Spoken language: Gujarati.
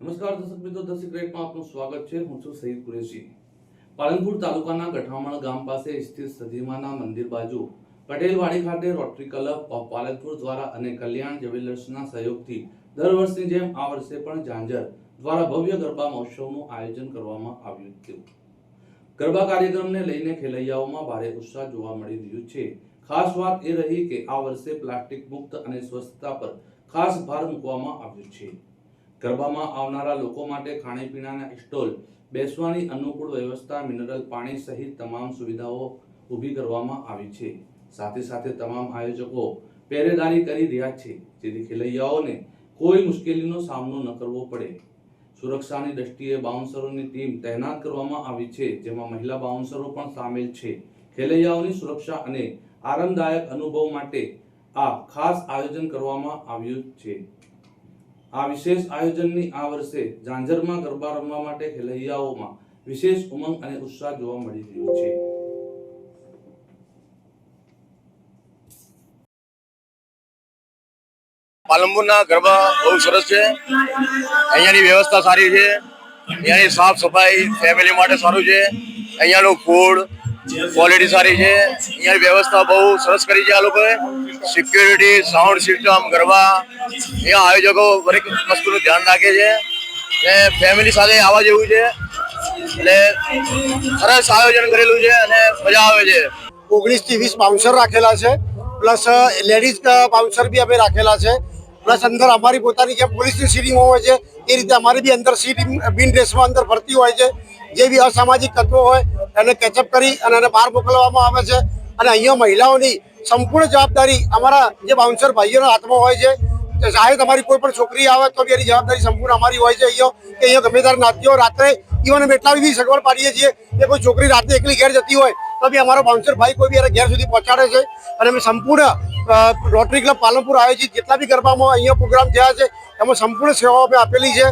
નમસ્કાર દર્શક મિત્રો, ધ સિક્રેટમાં આપનું સ્વાગત છે. હું છું સહીદ કુરેશી. પાલનપુર તાલુકાના ગઠામણ ગામ પાસે સ્થિત સધીમાના મંદિર બાજુ પટેલવાડી ખાતે રોટરી ક્લબ ઓફ પાલનપુર દ્વારા અને કલ્યાણ જ્વેલર્સના સહયોગથી દર વર્ષની જેમ આ વર્ષે પણ ઝાંઝર દ્વારા ભવ્ય ગરબા મહોત્સવનું આયોજન કરવામાં આવ્યું હતું ગરબા કાર્યક્રમને લઈને ખેલૈયાઓમાં ભારે ઉત્સાહ જોવા મળી રહ્યું છે. ખાસ વાત એ રહી કે આ વર્ષે પ્લાસ્ટિક મુક્ત અને સ્વચ્છતા પર ખાસ ભાર મૂકવામાં આવ્યો છે. ગરબામાં આવનારા લોકો માટે ખાણીપીણાના સ્ટોલ, બેસવાની અનુકૂળ વ્યવસ્થા, મિનરલ પાણી સહિત તમામ સુવિધાઓ ઊભી કરવામાં આવી છે. સાથે સાથે તમામ આયોજકો પહેરેદારી કરી રહ્યા છે, જેથી ખેલૈયાઓને કોઈ મુશ્કેલીનો સામનો ન કરવો પડે. સુરક્ષાની દ્રષ્ટિએ બાઉન્સરોની ટીમ તૈનાત કરવામાં આવી છે, જેમાં મહિલા બાઉન્સરો પણ સામેલ છે. ખેલૈયાઓની સુરક્ષા અને આરામદાયક અનુભવ માટે આ ખાસ આયોજન કરવામાં આવ્યું છે. આ વિશેષ આયોજનની આ વર્ષે ઝાંઝરમાં ગરબા રમવા માટે ખેલૈયાઓમાં વિશેષ ઉમંગ અને ઉત્સાહ જોવા મળી રહ્યો છે. પાલનપુરના ગરબા બહુ સરસ છે. અહીંયાની વ્યવસ્થા સારી છે. અહીંયાની સાફ સફાઈ ફેમિલી માટે સારું છે. અહીંયાનું ફૂડ ક્વોલિટી સારી છે. અહીંયા વ્યવસ્થા બહુ સરસ કરી છે આ લોકોએ. Security sound system garba. અહીંયા આયોજકો દરેક વસ્તુનું ધ્યાન રાખે છે. ને ફેમિલી સાથે આવવા જેવું છે. એટલે સરસ આયોજન કરેલું છે અને મજા આવે છે. ઓગણીસથી વીસ બાઉન્સર રાખેલા છે. પ્લસ લેડીઝ બાઉન્સર બી અમે રાખેલા છે. પ્લસ અંદર અમારી પોતાની જે પોલીસની સીટિંગ હોય છે, એ રીતે અમારી બી અંદર સીટ બિન ડ્રેસમાં અંદર ભરતી હોય છે. જે બી અસામાજિક તત્વો હોય એને કેચઅપ કરી અને એને બહાર મોકલવામાં આવે છે. અને અહીંયા મહિલાઓની સંપૂર્ણ જવાબદારી અમારા જે બાઉન્સર ભાઈઓના હાથમાં હોય છે ચાહે તમારી કોઈ પણ છોકરી આવે તો બી એની જવાબદારી સંપૂર્ણ અમારી હોય છે અહીંયા. કે અહીંયા ગમે ત્યારે નાતીઓ રાત્રે ઇવન અમે એટલા બી સગવડ પાડીએ છીએ કે કોઈ છોકરી રાત્રે એકલી ઘેર જતી હોય તો બી અમારો બાઉન્સર ભાઈ કોઈ બી એને ઘેર સુધી પહોંચાડે છે. અને અમે સંપૂર્ણ રોટરી ક્લબ પાલનપુર આયોજિત જેટલા બી ગરબામાં અહીંયા પ્રોગ્રામ થયા છે, એમાં સંપૂર્ણ સેવાઓ અમે આપેલી છે.